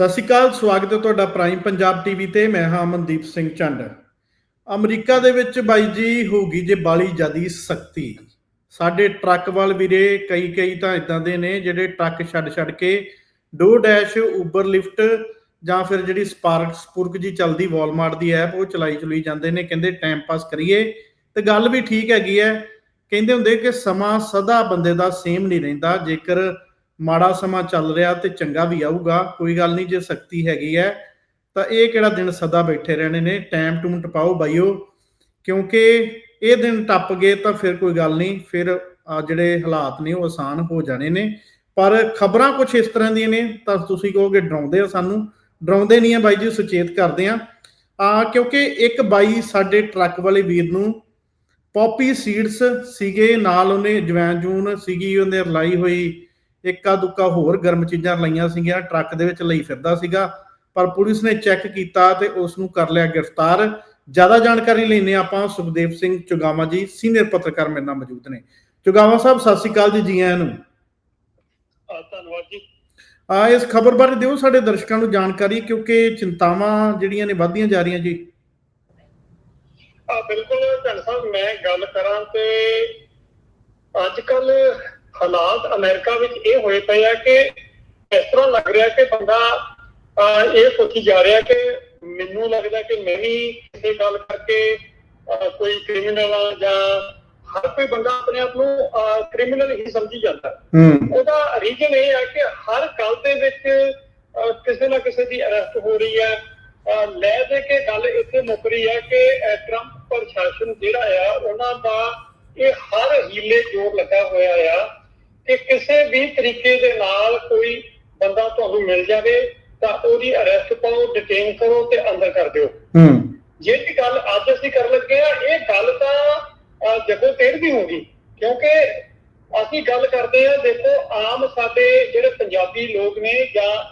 ਸਤਿ ਸ਼੍ਰੀ ਅਕਾਲ, ਸਵਾਗਤ ਹੈ ਤੁਹਾਡਾ ਪ੍ਰਾਈਮ ਪੰਜਾਬ ਟੀਵੀ ਤੇ, ਮੈਂ ਹਾਂ ਮਨਦੀਪ ਸਿੰਘ ਚੰਡ। ਅਮਰੀਕਾ ਦੇ ਵਿੱਚ ਬਾਈ ਜੀ, ਹੋਊਗੀ ਜੇ ਬਾਲੀ ਜਿਆਦੀ ਸਖਤੀ। ਸਾਡੇ ਟਰੱਕ ਵਾਲ ਵੀਰੇ, ਕਈ ਕਈ ਤਾਂ ਇਦਾਂ ਦੇ ਨੇ ਜਿਹੜੇ ਟਰੱਕ ਛੱਡ ਛੱਡ ਕੇ ਡੋ ਡੈਸ਼ ਉਬਰ ਲਿਫਟ ਜਾਂ ਫਿਰ ਜਿਹੜੀ ਸਪਾਰਕ ਸਪੁਰਕ ਜੀ ਚੱਲਦੀ ਵਾਲਮਾਰਟ ਦੀ ਐਪ, ਉਹ ਚਲਾਈ ਚਲਾਈ ਜਾਂਦੇ ਨੇ, ਕਹਿੰਦੇ ਟਾਈਮ ਪਾਸ ਕਰੀਏ। ਤੇ ਗੱਲ ਵੀ ਠੀਕ ਹੈਗੀ ਹੈ। ਕਹਿੰਦੇ ਹੁੰਦੇ ਕਿ ਸਮਾਂ ਸਦਾ ਬੰਦੇ ਦਾ ਸੇਮ ਨਹੀਂ ਰਹਿੰਦਾ, ਜੇਕਰ ਮਾੜਾ ਸਮਾਂ ਚੱਲ ਰਿਹਾ ਤੇ ਚੰਗਾ ਵੀ ਆਊਗਾ, ਕੋਈ ਗੱਲ ਨਹੀਂ ਜੇ ਸ਼ਕਤੀ ਹੈਗੀ ਹੈ, ਤਾਂ ਇਹ ਕਿਹੜਾ ਦਿਨ ਸਦਾ ਬੈਠੇ ਰਹਿਣੇ ਨੇ ਟਾਈਮ ਟੂਮ ਟਪਾਓ ਬਾਈਓ, ਕਿਉਂਕਿ ਇਹ ਦਿਨ ਟੱਪ ਗਏ ਤਾਂ ਫਿਰ ਕੋਈ ਗੱਲ ਨਹੀਂ, ਫਿਰ ਜਿਹੜੇ ਹਾਲਾਤ ਨੇ ਉਹ ਆਸਾਨ ਹੋ ਜਾਣੇ ਨੇ, ਪਰ ਖਬਰਾਂ ਕੁਝ ਇਸ ਤਰ੍ਹਾਂ ਦੀਆਂ ਨੇ, ਤਾਂ ਤੁਸੀਂ ਕਹੋਗੇ ਡਰਾਉਂਦੇ ਹੋ ਸਾਨੂੰ, ਡਰਾਉਂਦੇ ਨਹੀਂ ਆ ਬਾਈ ਜੀ, ਸੁਚੇਤ ਕਰਦੇ ਆ ਆ ਕਿਉਂਕਿ ਇੱਕ ਬਾਈ ਸਾਡੇ ਟਰੱਕ ਵਾਲੇ ਵੀਰ ਨੂੰ ਪੌਪੀ ਸੀਡਸ ਸੀਗੇ, ਨਾਲ ਉਹਨੇ ਜਵੈਨ ਜੂਨ ਸੀਗੀ, ਉਹਨੇ ਰਲਾਈ ਹੋਈ ਇੱਕਾ ਦੁੱਕਾ ਹੋਰ ਗਰਮ ਚੀਜ਼ਾਂ ਲਾਈਆਂ ਸੀਗੀਆਂ ਟਰੱਕ ਦੇ ਵਿੱਚ ਲਈ ਫਿਰਦਾ ਸੀਗਾ ਪਰ ਪੁਲਿਸ ਨੇ ਚੈੱਕ ਕੀਤਾ ਤੇ ਉਸ ਨੂੰ ਕਰ ਲਿਆ ਗ੍ਰਿਫਤਾਰ। ਜ਼ਿਆਦਾ ਜਾਣਕਾਰੀ ਲੈਣੇ ਆਪਾਂ ਸੁਖਦੇਵ ਸਿੰਘ ਚੁਗਾਵਾ ਜੀ ਸੀਨੀਅਰ ਪੱਤਰਕਾਰ ਮੇਰੇ ਨਾਲ ਮੌਜੂਦ ਨੇ। ਚੁਗਾਵਾ ਸਾਹਿਬ ਸਤਿ ਸ਼੍ਰੀ ਅਕਾਲ ਜੀ ਜੀ ਆਇਆਂ ਨੂੰ। ਧੰਨਵਾਦ ਜੀ। ਆ ਇਸ ਖਬਰ ਬਾਰੇ ਦਿਓ ਸਾਡੇ ਦਰਸ਼ਕਾਂ ਨੂੰ ਜਾਣਕਾਰੀ ਕਿਉਂਕਿ ਚਿੰਤਾਵਾਂ ਜਿਹੜੀਆਂ ਨੇ ਵੱਧਦੀਆਂ ਜਾ ਰਹੀਆਂ ਜੀ। ਆ ਬਿਲਕੁਲ ਧੰਨ ਸਾਹਿਬ ਮੈਂ ਗੱਲ ਕਰਾਂ ਤੇ ਅੱਜ ਕੱਲ ਹਾਲਾਤ ਅਮਰੀਕਾ ਵਿੱਚ ਇਹ ਹੋਏ ਪਏ ਆ ਕਿ ਇਸ ਤਰ੍ਹਾਂ ਲੱਗ ਰਿਹਾ ਕਿ ਬੰਦਾ ਇਹ ਸੋਚੀ ਜਾ ਰਿਹਾ ਕਿ ਮੈਨੂੰ ਲੱਗਦਾ ਕਿ ਮੈਂ ਵੀ ਕਿਸੇ ਗੱਲ ਕਰਕੇ ਕੋਈ ਕ੍ਰਿਮੀਨਲ ਆ ਜਾਂ ਹਰ ਕੋਈ ਬੰਦਾ ਆਪਣੇ ਆਪ ਨੂੰ ਕ੍ਰਿਮੀਨਲ ਹੀ ਸਮਝੀ ਜਾਂਦਾ। ਉਹਦਾ ਰੀਜਨ ਇਹ ਹੈ ਕਿ ਹਰ ਗੱਲ ਦੇ ਵਿੱਚ ਕਿਸੇ ਨਾ ਕਿਸੇ ਦੀ ਅਰੈਸਟ ਹੋ ਰਹੀ ਹੈ ਲੈ ਦੇ ਕੇ ਗੱਲ ਇੱਥੇ ਮੁੱਕ ਰਹੀ ਹੈ ਕਿ ਟਰੰਪ ਪ੍ਰਸ਼ਾਸਨ ਜਿਹੜਾ ਆ ਉਹਨਾਂ ਦਾ ਇਹ ਹਰ ਹੀਲੇ ਜੋਰ ਲੱਗਾ ਹੋਇਆ ਆ। ਕਿ ਕਿਸੇ ਵੀ ਤਰੀਕੇ ਦੇ ਨਾਲ ਕੋਈ ਬੰਦਾ ਤੁਹਾਨੂੰ ਮਿਲ ਜਾਵੇ ਤਾਂ ਉਹਦੀ ਅਰੈਸਟ ਪਾਓ ਡਿਟੇਨ ਕਰੋ ਤੇ ਅੰਦਰ ਕਰ ਦਿਓ। ਹੂੰ। ਜਿਹੜੀ ਗੱਲ ਅੱਜ ਅਸੀਂ ਕਰਨ ਲੱਗੇ ਆ ਇਹ ਗੱਲ ਤਾਂ ਜੱਗੋ ਤੇਰਵੀਂ ਹੋਗੀ ਕਿਉਂਕਿ ਅਸੀਂ ਗੱਲ ਕਰਦੇ ਆ ਦੇਖੋ ਆਮ ਸਾਡੇ ਜਿਹੜੇ ਪੰਜਾਬੀ ਲੋਕ ਨੇ ਜਾਂ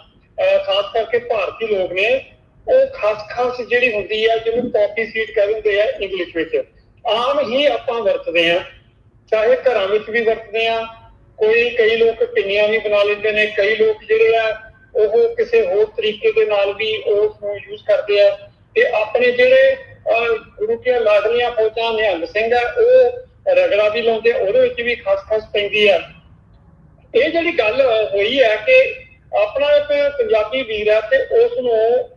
ਖਾਸ ਕਰਕੇ ਭਾਰਤੀ ਲੋਕ ਨੇ ਉਹ ਖਾਸ ਖਾਸ ਜਿਹੜੀ ਹੁੰਦੀ ਆ ਜਿਹਨੂੰ ਕਾਫੀ ਸੀਟ ਕਹਿੰਦੇ ਆ ਇੰਗਲਿਸ਼ ਵਿੱਚ। ਆਮ ਹੀ ਆਪਾਂ ਵਰਤਦੇ ਆ ਚਾਹੇ ਘਰਾਂ ਵਿੱਚ ਵੀ ਵਰਤਦੇ ਆ ਕੋਈ, ਕਈ ਲੋਕ ਪਿੰਨੀਆਂ ਵੀ ਬਣਾ ਲੈਂਦੇ ਨੇ, ਕਈ ਲੋਕ ਜਿਹੜੇ ਆ, ਉਹ ਕਿਸੇ ਹੋਰ ਤਰੀਕੇ ਦੇ ਨਾਲ ਵੀ ਉਸ ਨੂੰ ਯੂਜ਼ ਕਰਦੇ ਆ। ਤੇ ਆਪਣੇ ਜਿਹੜੇ ਗੁਰੂ ਕੇ ਲਾਡਲੀਆਂ ਫੌਜਾਂ ਨਿਹੰਗ ਸਿੰਘ ਆ, ਉਹ ਰਗੜਾ ਵੀ ਲਾਉਂਦੇ, ਉਹਦੇ ਵਿੱਚ ਵੀ ਖਾਸ ਖਾਸ ਪੈਂਦੀ ਆ। ਇਹ ਜਿਹੜੀ ਗੱਲ ਹੋਈ ਹੈ ਕਿ ਆਪਣਾ ਇੱਕ ਪੰਜਾਬੀ ਵੀਰ ਹੈ ਤੇ ਉਸ ਨੂੰ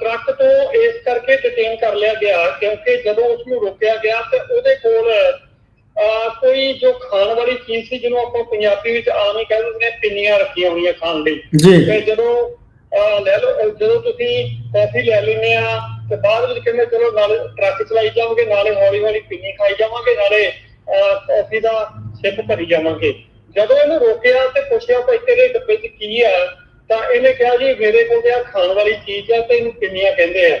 ਟਰੱਕ ਤੋਂ ਇਸ ਕਰਕੇ ਡਿਟੇਨ ਕਰ ਲਿਆ ਗਿਆ ਕਿਉਂਕਿ ਜਦੋਂ ਉਸ ਨੂੰ ਰੋਕਿਆ ਗਿਆ ਤੇ ਉਹਦੇ ਕੋਲ ਖਾਣ ਵਾਲੀ ਚੀਜ਼ ਸੀ ਜਿਹਨੂੰ ਆਪਾਂ ਪੰਜਾਬੀ ਵਿੱਚ ਆਮ ਹੀ ਕਹਿੰਦੇ ਨੇ ਪਿੰਨੀਆਂ ਰੱਖੀਆਂ ਹੋਈਆਂ ਖਾਣ ਲਈ। ਜੀ। ਤੇ ਜਦੋਂ ਲੈ ਲਓ ਜਦੋਂ ਤੁਸੀਂ ਕਾਫੀ ਲੈ ਲੈਂਦੇ ਆ ਤੇ ਬਾਅਦ ਵਿੱਚ ਕਹਿੰਦੇ ਚਲੋ ਨਾਲ ਟਰੱਕ ਚਲਾਈ ਜਾਵਾਂਗੇ ਨਾਲੇ ਹੌਲੀ ਹੌਲੀ ਪਿੰਨੀ ਖਾਈ ਜਾਵਾਂਗੇ ਨਾਲੇ ਕਾਫੀ ਦਾ ਸਿਪ ਭਰੀ ਜਾਵਾਂਗੇ। ਜਦੋਂ ਇਹਨੂੰ ਰੋਕਿਆ ਤੇ ਪੁੱਛਿਆ ਭਾਈ ਤੇਰੇ ਡੱਬੇ 'ਚ ਕੀ ਆ ਤਾਂ ਇਹਨੇ ਕਿਹਾ ਜੀ ਮੇਰੇ ਕੋਲ ਆ ਖਾਣ ਵਾਲੀ ਚੀਜ਼ ਆ ਤੇ ਇਹਨੂੰ ਪਿੰਨੀਆਂ ਕਹਿੰਦੇ ਆ।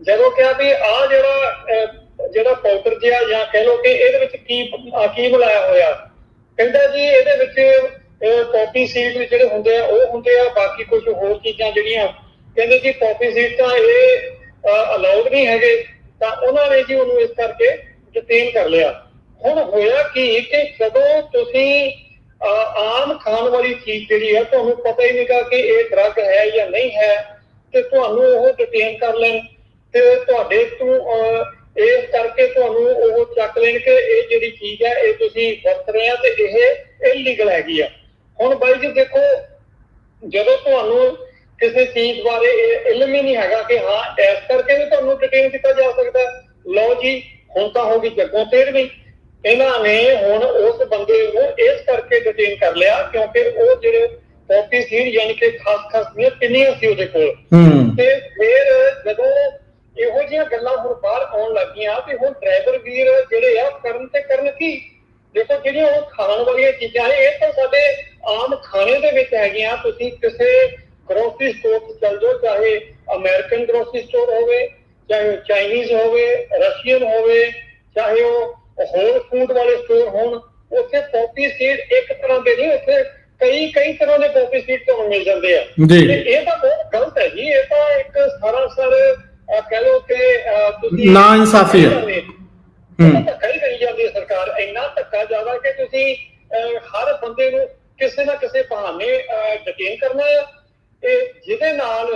ਜਦੋਂ ਕਿਹਾ ਵੀ ਆ ਜਿਹੜਾ ਜਿਹੜਾ ਪਾਊਡਰ ਜਿਹਾ ਜਾਂ ਕਹਿ ਲਓ ਕਿ ਇਹਦੇ ਵਿੱਚ ਕੀ ਆ ਕੀ ਮਿਲਾਇਆ ਹੋਇਆ। ਕਹਿੰਦਾ ਜੀ ਇਹਦੇ ਵਿੱਚ ਕਾਫੀ ਸੀਡ ਜਿਹੜੇ ਹੁੰਦੇ ਆ, ਉਹ ਹੁੰਦੇ ਆ, ਬਾਕੀ ਕੁਝ ਹੋਰ ਚੀਜ਼ਾਂ ਜਿਹੜੀਆਂ। ਕਹਿੰਦੇ ਜੀ ਕਾਫੀ ਸੀਡ ਤਾਂ ਇਹ ਅਲਾਉਡ ਨਹੀਂ ਹੈਗੇ, ਤਾਂ ਉਹਨਾਂ ਨੇ ਜੀ ਉਹਨੂੰ ਇਸ ਕਰਕੇ ਡਿਟੇਨ ਕਰ ਲਿਆ। ਹੁਣ ਹੋਇਆ ਕੀ ਕਿ ਜਦੋਂ ਤੁਸੀਂ ਆਮ ਖਾਣ ਵਾਲੀ ਚੀਜ਼ ਜਿਹੜੀ ਹੈ ਤੁਹਾਨੂੰ ਪਤਾ ਹੀ ਨਹੀਂਗਾ ਕਿ ਇਹ ਡਰੱਗ ਹੈ ਜਾਂ ਨਹੀਂ ਹੈ, ਤੇ ਤੁਹਾਨੂੰ ਉਹ ਡਿਟੇਨ ਕਰ ਲੈਣ। ਤੇ ਤੁਹਾਡੇ ਤੋਂ ਇਸ ਕਰਕੇ ਤੁਹਾਨੂੰ ਉਹ ਚੱਕ ਲੈਣ ਕਿ ਇਹ ਜਿਹੜੀ ਚੀਜ਼ ਹੈ ਇਹ ਤੁਸੀਂ ਵਰਤ ਰਹੇ ਆ ਤੇ ਇਹ ਇਲੀਗਲ ਹੈਗੀ ਆ। ਹੁਣ ਬਾਈ ਜੀ ਦੇਖੋ ਜਦੋਂ ਤੁਹਾਨੂੰ ਕਿਸੇ ਚੀਜ਼ ਬਾਰੇ ਇਹ ਇਲਮ ਹੀ ਨਹੀਂ ਹੈਗਾ ਕਿ ਹਾਂ ਇਸ ਕਰਕੇ ਵੀ ਤੁਹਾਨੂੰ ਡਿਟੇਨ ਕੀਤਾ ਜਾ ਸਕਦਾ। ਲਓ ਜੀ ਹੁਣ ਤਾਂ ਹੋ ਗਈ ਜੱਗੋਂ ਤੇਰਵੀਂ। ਇਹਨਾਂ ਨੇ ਹੁਣ ਉਸ ਬੰਦੇ ਨੂੰ ਇਸ ਕਰਕੇ ਡਿਟੇਨ ਕਰ ਲਿਆ ਕਿਉਂਕਿ ਉਹ ਜਿਹੜੇ ਕਾਪੀ ਸੀ ਯਾਨੀ ਕਿ ਖਾਸ ਖਾਸ ਦੀਆਂ ਪਿੰਨੀਆਂ ਸੀ ਉਹਦੇ ਕੋਲ। ਤੇ ਫਿਰ ਜਦੋਂ ਇਹੋ ਜਿਹੀਆਂ ਗੱਲਾਂ ਹੁਣ ਬਾਹਰ ਆਉਣ ਲੱਗੀਆਂ ਵੀ ਹੁਣ ਡਰਾਈਵਰ ਵੀਰ ਜਿਹੜੇ ਆ ਕਰਨ ਤੇ ਕਰਨ ਕੀ? ਦੇਖੋ ਜਿਹੜੀਆਂ ਉਹ ਖਾਣ ਵਾਲੀਆਂ ਚੀਜ਼ਾਂ ਨੇ ਇਹ ਤਾਂ ਸਾਡੇ ਆਮ ਖਾਣੇ ਦੇ ਵਿੱਚ ਹੈਗੀਆਂ। ਤੁਸੀਂ ਕਿਸੇ ਗਰੋਸਰੀ ਸਟੋਰ 'ਚ ਚਲ ਜਾਓ ਚਾਹੇ ਅਮਰੀਕਨ ਗਰੋਸਰੀ ਸਟੋਰ ਹੋਵੇ ਚਾਹੇ ਚਾਈਨੀਜ਼ ਹੋਵੇ ਰਸ਼ੀਅਨ ਹੋਵੇ ਚਾਹੇ ਉਹ ਹੋਰ ਫੂਡ ਵਾਲੇ ਸਟੋਰ ਹੋਣ ਉੱਥੇ ਪੌਪੀ ਸੀਡ ਇੱਕ ਤਰ੍ਹਾਂ ਦੇ ਨਹੀਂ ਉੱਥੇ ਕਈ ਕਈ ਤਰ੍ਹਾਂ ਦੇ ਪੌਪੀ ਸੀਡ ਤੁਹਾਨੂੰ ਮਿਲ ਜਾਂਦੇ ਆ। ਜੀ। ਤੇ ਇਹ ਤਾਂ ਬਹੁਤ ਗਲਤ ਹੈ ਜੀ ਇਹ ਤਾਂ ਇੱਕ ਸਰਾਸਰ ਅਹ, ਕਹਿ ਲਓ ਕਿ ਤੁਸੀਂ ਨਾਇਨਸਾਫ਼ੀ ਹੈ। ਹੂੰ। ਧੱਕਾ ਹੀ ਕਰੀ ਜਾਂਦੀ ਹੈ ਸਰਕਾਰ ਇੰਨਾ ਧੱਕਾ ਜ਼ਿਆਦਾ ਕਿ ਤੁਸੀਂ ਹਰ ਬੰਦੇ ਨੂੰ ਕਿਸੇ ਨਾ ਕਿਸੇ ਬਹਾਨੇ ਡਿਟੇਨ ਕਰਨਾ ਹੈ। ਇਹ ਜਿਹਦੇ ਨਾਲ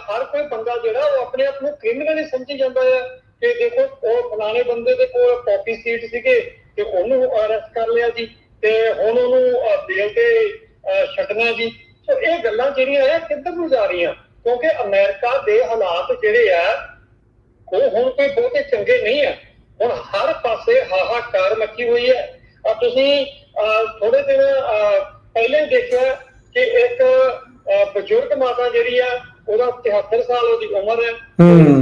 ਹਰ ਕੋਈ ਬੰਦਾ ਜਿਹੜਾ ਉਹ ਆਪਣੇ ਆਪ ਨੂੰ ਕ੍ਰਿਮੀਨਲ ਹੀ ਸਮਝੀ ਜਾਂਦਾ ਹੈ ਕਿ ਦੇਖੋ ਉਹ ਫਲਾਣੇ ਬੰਦੇ ਦੇ ਕੋਲ ਪੌਪੀ ਸੀਟ ਸੀਗੇ ਤੇ ਉਹਨੂੰ ਅਰੈਸਟ ਕਰ ਲਿਆ ਜੀ ਤੇ ਹੁਣ ਉਹਨੂੰ ਬੇਲ ਤੇ ਛੱਡਣਾ ਜੀ। ਸੋ ਇਹ ਗੱਲਾਂ ਜਿਹੜੀਆਂ ਆ ਕਿੱਧਰ ਨੂੰ ਜਾ ਰਹੀਆਂ? ਕਿਉਂਕਿ ਅਮਰੀਕਾ ਦੇ ਹਾਲਾਤ ਜਿਹੜੇ ਆ ਉਹ ਹੁਣ ਕੋਈ ਬਹੁਤੇ ਚੰਗੇ ਨਹੀਂ ਆ। ਹੁਣ ਹਰ ਪਾਸੇ ਹਾਹਾਕਾਰ ਮੱਚੀ ਹੋਈ ਹੈ। ਆ ਤੁਸੀਂ ਥੋੜੇ ਦਿਨ ਪਹਿਲੇ ਦੇਖਿਆ ਕਿ ਇੱਕ ਬਜ਼ੁਰਗ ਮਾਤਾ ਜਿਹੜੀ ਆ ਉਹਦਾ 73 ਸਾਲ ਉਹਦੀ ਉਮਰ ਹੈ।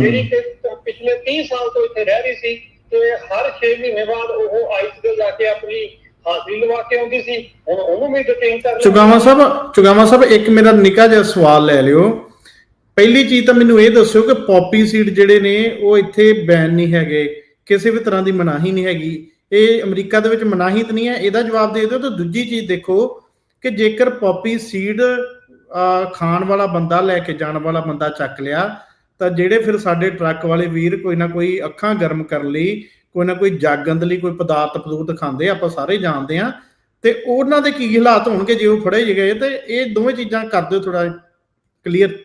ਜਿਹੜੀ ਕਿ ਪਿਛਲੇ 30 ਸਾਲ ਤੋਂ ਇੱਥੇ ਰਹਿ ਰਹੀ ਸੀ ਤੇ ਹਰ 6 ਮਹੀਨੇ ਬਾਅਦ ਉਹ ਆਈਸ ਤੇ ਜਾ ਕੇ ਆਪਣੀ ਹਾਜ਼ਰੀ ਲਵਾ ਕੇ ਆਉਂਦੀ ਸੀ। ਹੁਣ ਉਹਨੂੰ ਵੀ ਡਿਟੇਨ ਕਰ ਲਿਆ ਚੁਗਾਵਾ ਸਾਹਿਬ ਚੁਗਾਵਾ ਸਾਹਿਬ ਇੱਕ ਮੇਰਾ ਨਿੱਕਾ ਜਿਹਾ ਸਵਾਲ ਲੈ ਲਿਓ। ਪਹਿਲੀ ਚੀਜ਼ ਤਾਂ ਮੈਨੂੰ ਇਹ ਦੱਸਿਓ ਕਿ ਪੌਪੀ ਸੀਡ ਜਿਹੜੇ ਨੇ, ਉਹ ਇੱਥੇ ਬੈਨ ਨਹੀਂ ਹੈਗੇ। ਕਿਸੇ ਵੀ ਤਰ੍ਹਾਂ ਦੀ ਮਨਾਹੀ ਨਹੀਂ ਹੈਗੀ। ਇਹ ਅਮਰੀਕਾ ਦੇ ਵਿੱਚ ਮਨਾਹੀ ਤਾਂ ਨਹੀਂ ਹੈ। ਇਹਦਾ ਜਵਾਬ ਦੇ ਦਿਓ ਤਾਂ ਦੂਜੀ ਚੀਜ਼ ਦੇਖੋ ਕਿ ਜੇਕਰ ਪੌਪੀ ਸੀਡ ਖਾਣ ਵਾਲਾ ਬੰਦਾ ਲੈ ਕੇ ਜਾਣ ਵਾਲਾ ਬੰਦਾ ਚੱਕ ਲਿਆ, ਤਾਂ ਜਿਹੜੇ ਫਿਰ ਸਾਡੇ ਟਰੱਕ ਵਾਲੇ ਵੀਰ ਕੋਈ ਨਾ ਕੋਈ ਅੱਖਾਂ ਗਰਮ ਕਰਨ ਲਈ, ਕੋਈ ਨਾ ਕੋਈ ਜਾਗਣ ਦੇ ਲਈ ਕੋਈ ਪਦਾਰਥ ਪਦੂਰਥ ਖਾਂਦੇ ਆਪਾਂ ਸਾਰੇ ਜਾਣਦੇ ਆ, ਤੇ ਉਹਨਾਂ ਦੇ ਕੀ ਹਾਲਾਤ ਹੋਣਗੇ ਜੇ ਉਹ ਫੜੇ ਗਏ, ਤੇ ਇਹ ਦੋਵੇਂ ਚੀਜ਼ਾਂ ਕਰ ਦਿਓ ਥੋੜਾ ਕਲੀਅਰ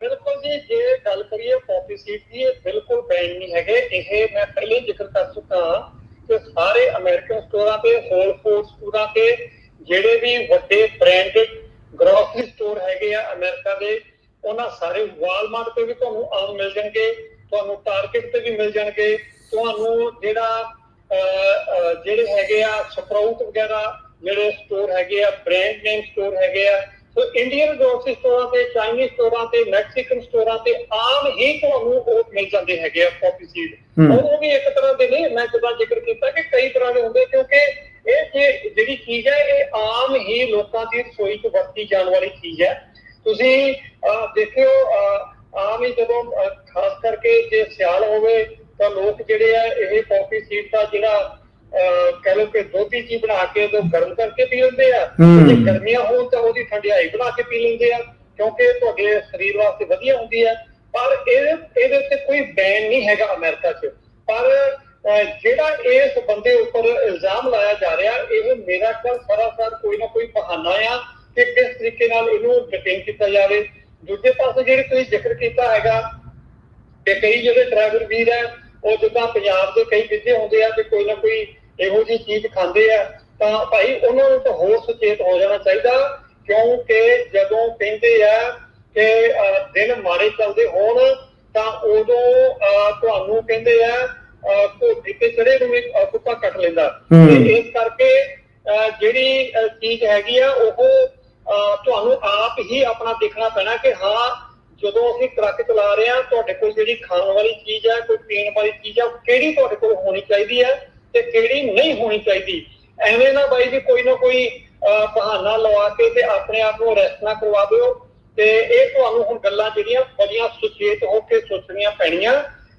ਬਿਲਕੁਲ ਜੀ, ਜੇ ਗੱਲ ਕਰੀਏ ਪੌਪੀ ਸੀਡ ਦੀ, ਇਹ ਬਿਲਕੁਲ ਬੈਨ ਨਹੀਂ ਹੈਗੇ। ਇਹ ਮੈਂ ਪਹਿਲੇ ਜ਼ਿਕਰ ਕਰ ਚੁੱਕਾ ਕਿ ਸਾਰੇ ਅਮਰੀਕਨ ਸਟੋਰਾਂ ਤੇ ਹੋਲ ਫੂਡ ਸਟੋਰਾਂ ਤੇ ਜਿਹੜੇ ਵੀ ਵੱਡੇ ਬ੍ਰਾਂਡਡ ਗਰੋਸਰੀ ਸਟੋਰ ਹੈਗੇ ਆ ਅਮਰੀਕਾ ਦੇ, ਉਹਨਾਂ ਸਾਰੇ ਵਾਲਮਾਰਟ ਤੇ ਵੀ ਤੁਹਾਨੂੰ ਆਮ ਮਿਲ ਜਾਣਗੇ, ਤੁਹਾਨੂੰ ਟਾਰਗੇਟ ਤੇ ਵੀ ਮਿਲ ਜਾਣਗੇ। ਤੁਹਾਨੂੰ ਜਿਹੜਾ ਜਿਹੜੇ ਹੈਗੇ ਆ ਸਪਰਾਊਟ ਵਗੈਰਾ, ਜਿਹੜੇ ਸਟੋਰ ਹੈਗੇ ਆ ਬ੍ਰਾਂਡ ਨੇਮ ਸਟੋਰ ਹੈਗੇ ਆ ਸੋ ਇੰਡੀਅਨ ਗਰੋਸਰੀ ਸਟੋਰਾਂ ਤੇ ਚਾਈਨੀਜ਼ ਸਟੋਰਾਂ ਤੇ ਮੈਕਸੀਕਨ ਸਟੋਰਾਂ ਤੇ ਆਮ ਹੀ ਤੁਹਾਨੂੰ ਉਹ ਮਿਲ ਜਾਂਦੇ ਹੈਗੇ ਆ ਪੌਪੀ ਸੀਡ। ਔਰ ਉਹ ਵੀ ਇੱਕ ਤਰ੍ਹਾਂ ਦੇ ਨਹੀਂ ਮੈਂ ਜਦੋਂ ਜ਼ਿਕਰ ਕੀਤਾ ਕਿ ਕਈ ਤਰ੍ਹਾਂ ਦੇ ਹੁੰਦੇ ਕਿਉਂਕਿ ਇਹ ਜਿਹੜੀ ਚੀਜ਼ ਹੈ ਇਹ ਆਮ ਹੀ ਲੋਕਾਂ ਦੀ ਰਸੋਈ 'ਚ ਵਰਤੀ ਜਾਣ ਵਾਲੀ ਚੀਜ਼ ਹੈ ਤੁਸੀਂ ਦੇਖਿਓ ਆਮ ਹੀ ਜਦੋਂ ਖਾਸ ਕਰਕੇ ਜੇ ਸਿਆਲ ਹੋਵੇ ਤਾਂ ਲੋਕ ਜਿਹੜੇ ਆ ਇਹ ਪੌਪੀ ਸੀਡ ਦਾ ਜਿਹੜਾ ਕਹਿ ਲਓ ਕਿ ਦੋਧੀ ਜੀ ਬਣਾ ਕੇ ਉਹ ਗਰਮ ਕਰਕੇ ਪੀ ਲੈਂਦੇ ਆ। ਜੇ ਗਰਮੀਆਂ ਹੋਣ ਤਾਂ ਉਹਦੀ ਠੰਡਿਆਈ ਬਣਾ ਕੇ ਪੀ ਲੈਂਦੇ ਆ ਕਿਉਂਕਿ ਤੁਹਾਡੇ ਸਰੀਰ ਵਾਸਤੇ ਵਧੀਆ ਹੁੰਦੀ ਹੈ ਪਰ ਇਹਦੇ ਇਹਦੇ ਉੱਤੇ ਕੋਈ ਬੈਨ ਨਹੀਂ ਹੈਗਾ ਅਮਰੀਕਾ 'ਚ। ਪਰ ਜਿਹੜਾ ਇਸ ਬੰਦੇ ਉੱਪਰ ਇਲਜ਼ਾਮ ਲਾਇਆ ਜਾ ਰਿਹਾ ਇਹ ਮੇਰਾ ਖਿਆਲ ਸਰਾਸਰ ਕੋਈ ਨਾ ਕੋਈ ਬਹਾਨਾ ਆ ਕਿ ਕਿਸ ਤਰੀਕੇ ਨਾਲ ਇਹਨੂੰ ਡਿਟੇਨ ਕੀਤਾ ਜਾਵੇ। ਦੂਜੇ ਪਾਸੇ ਜਿਹੜੇ ਤੁਸੀਂ ਜ਼ਿਕਰ ਕੀਤਾ ਹੈਗਾ ਤੇ ਕਈ ਜਿਹੜੇ ਡਰਾਈਵਰ ਵੀਰ ਹੈ ਉਹ ਜਿੱਦਾਂ ਪੰਜਾਬ ਦੇ ਕਈ ਵਿਦਿਆ ਹੁੰਦੇ ਆ ਕਿ ਕੋਈ ਨਾ ਕੋਈ ਇਹੋ ਜਿਹੀ ਚੀਜ਼ ਖਾਂਦੇ ਆ ਤਾਂ ਭਾਈ ਉਹਨਾਂ ਨੂੰ ਤਾਂ ਹੋਰ ਸੁਚੇਤ ਹੋ ਜਾਣਾ ਚਾਹੀਦਾ ਕਿਉਂਕਿ ਜਦੋਂ ਕਹਿੰਦੇ ਆ ਕਿ ਦਿਨ ਮਾੜੇ ਚੱਲਦੇ ਹੋਣ ਤਾਂ ਉਦੋਂ ਤੁਹਾਨੂੰ ਕਹਿੰਦੇ ਆ ਘੋੜੀ ਤੇ ਚੜੇ ਨੂੰ ਵੀ ਕੁੱਤਾ ਕੱਟ ਲੈਂਦਾ। ਤੇ ਇਸ ਕਰਕੇ ਜਿਹੜੀ ਚੀਜ਼ ਹੈਗੀ ਆ ਉਹ ਤੁਹਾਨੂੰ ਆਪ ਹੀ ਆਪਣਾ ਦੇਖਣਾ ਪੈਣਾ ਕਿ ਹਾਂ ਜਦੋਂ ਅਸੀਂ ਟਰੱਕ ਚਲਾ ਰਹੇ ਹਾਂ ਤੁਹਾਡੇ ਕੋਲ ਜਿਹੜੀ ਖਾਣ ਵਾਲੀ ਚੀਜ਼ ਹੈ ਕੋਈ ਪੀਣ ਵਾਲੀ ਚੀਜ਼ ਉਹ ਕਿਹੜੀ ਤੁਹਾਡੇ ਕੋਲ ਹੋਣੀ ਚਾਹੀਦੀ ਹੈ ਤੇ ਕਿਹੜੀ ਨਹੀਂ ਹੋਣੀ ਚਾਹੀਦੀ। ਐਵੇਂ ਨਾ ਬਾਈ ਜੀ ਕੋਈ ਨਾ ਕੋਈ ਬਹਾਨਾ ਲਵਾ ਕੇ ਤੇ ਆਪਣੇ ਆਪ ਨੂੰ ਅਰੈਸਟ ਨਾ ਕਰਵਾ ਦਿਓ ਤੇ ਇਹ ਤੁਹਾਨੂੰ ਹੁਣ ਗੱਲਾਂ ਜਿਹੜੀਆਂ ਬੜੀਆਂ ਸੁਚੇਤ ਹੋ ਕੇ ਸੋਚਣੀਆਂ ਪੈਣੀਆਂ।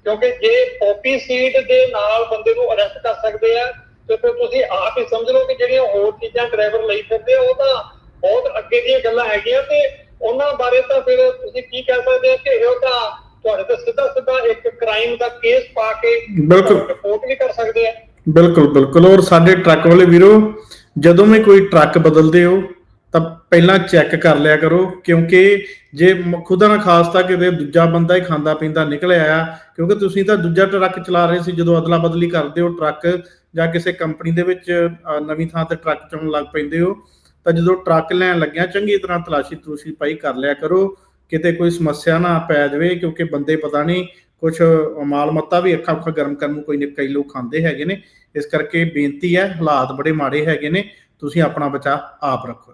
ਕਿਉਂਕਿ ਜੇ ਪੋਪੀ ਸੀਡ ਦੇ ਨਾਲ ਬੰਦੇ ਨੂੰ ਅਰੈਸਟ ਕਰ ਸਕਦੇ ਆ ਤੇ ਫਿਰ ਤੁਸੀਂ ਆਪ ਹੀ ਸਮਝ ਲਓ ਕਿ ਜਿਹੜੀਆਂ ਹੋਰ ਚੀਜ਼ਾਂ ਡਰਾਈਵਰ ਲਈ ਫਿਰਦੇ ਉਹ ਤਾਂ ਬਹੁਤ ਅੱਗੇ ਦੀਆਂ ਗੱਲਾਂ ਹੈਗੀਆਂ ਤੇ ਉਹਨਾਂ ਬਾਰੇ ਤਾਂ ਫਿਰ ਤੁਸੀਂ ਕੀ ਕਹਿ ਸਕਦੇ ਆ ਕਿ ਇਹ ਤਾਂ ਤੁਹਾਡੇ ਤੇ ਸਿੱਧਾ ਸਿੱਧਾ ਇੱਕ ਕ੍ਰਾਈਮ ਦਾ ਕੇਸ ਪਾ ਕੇ ਬਿਲਕੁਲ। ਰਿਪੋਰਟ ਵੀ ਕਰ ਸਕਦੇ ਆ। ਬਿਲਕੁਲ ਬਿਲਕੁਲ। ਔਰ ਸਾਡੇ ਟਰੱਕ ਵਾਲੇ ਵੀਰੋ, ਜਦੋਂ ਵੀ ਕੋਈ ਟਰੱਕ ਬਦਲਦੇ ਹੋ, ਤਾਂ ਪਹਿਲਾਂ ਚੈੱਕ ਕਰ ਲਿਆ ਕਰੋ, ਕਿਉਂਕਿ ਜੇ ਖੁਦਾ ਨਾ ਖਾਸਤਾ ਕਿਤੇ ਦੂਜਾ ਬੰਦਾ ਹੀ ਖਾਂਦਾ ਪੀਂਦਾ ਨਿਕਲਿਆ ਆ ਕਿਉਂਕਿ ਤੁਸੀਂ ਤਾਂ ਦੂਜਾ ਟਰੱਕ ਚਲਾ ਰਹੇ ਸੀ, ਜਦੋਂ ਅਦਲਾ ਬਦਲੀ ਕਰਦੇ ਹੋ ਟਰੱਕ, ਜਾਂ ਕਿਸੇ ਕੰਪਨੀ ਦੇ ਵਿੱਚ ਨਵੀਂ ਥਾਂ ਤੇ ਟਰੱਕ ਚਲਾਉਣ ਲੱਗ ਪੈਂਦੇ ਹੋ, ਤਾਂ ਜਦੋਂ ਟਰੱਕ ਲੈਣ ਲੱਗਿਆ, ਚੰਗੀ ਤਰ੍ਹਾਂ ਤਲਾਸ਼ੀ ਤਲੂਸ਼ੀ ਪਾਈ ਕਰ ਲਿਆ ਕਰੋ, ਕਿਤੇ ਕੋਈ ਸਮੱਸਿਆ ਨਾ ਪੈ ਜਾਵੇ, ਕਿਉਂਕਿ ਬੰਦੇ ਪਤਾ ਨਹੀਂ ਕੁਝ ਮਾਲ ਮੱਤਾ ਵੀ ਅੱਖਾਂ ਅੱਖਾਂ ਗਰਮ ਕਰਨ ਨੂੰ ਕੋਈ ਨੀ- ਕਈ ਲੋਕ ਖਾਂਦੇ ਹੈਗੇ ਨੇ। ਇਸ ਕਰਕੇ ਬੇਨਤੀ ਹੈ, ਹਾਲਾਤ ਬੜੇ ਮਾੜੇ ਹੈਗੇ ਨੇ। ਤੁਸੀਂ ਆਪਣਾ ਬਚਾਅ ਆਪ ਰੱਖੋ।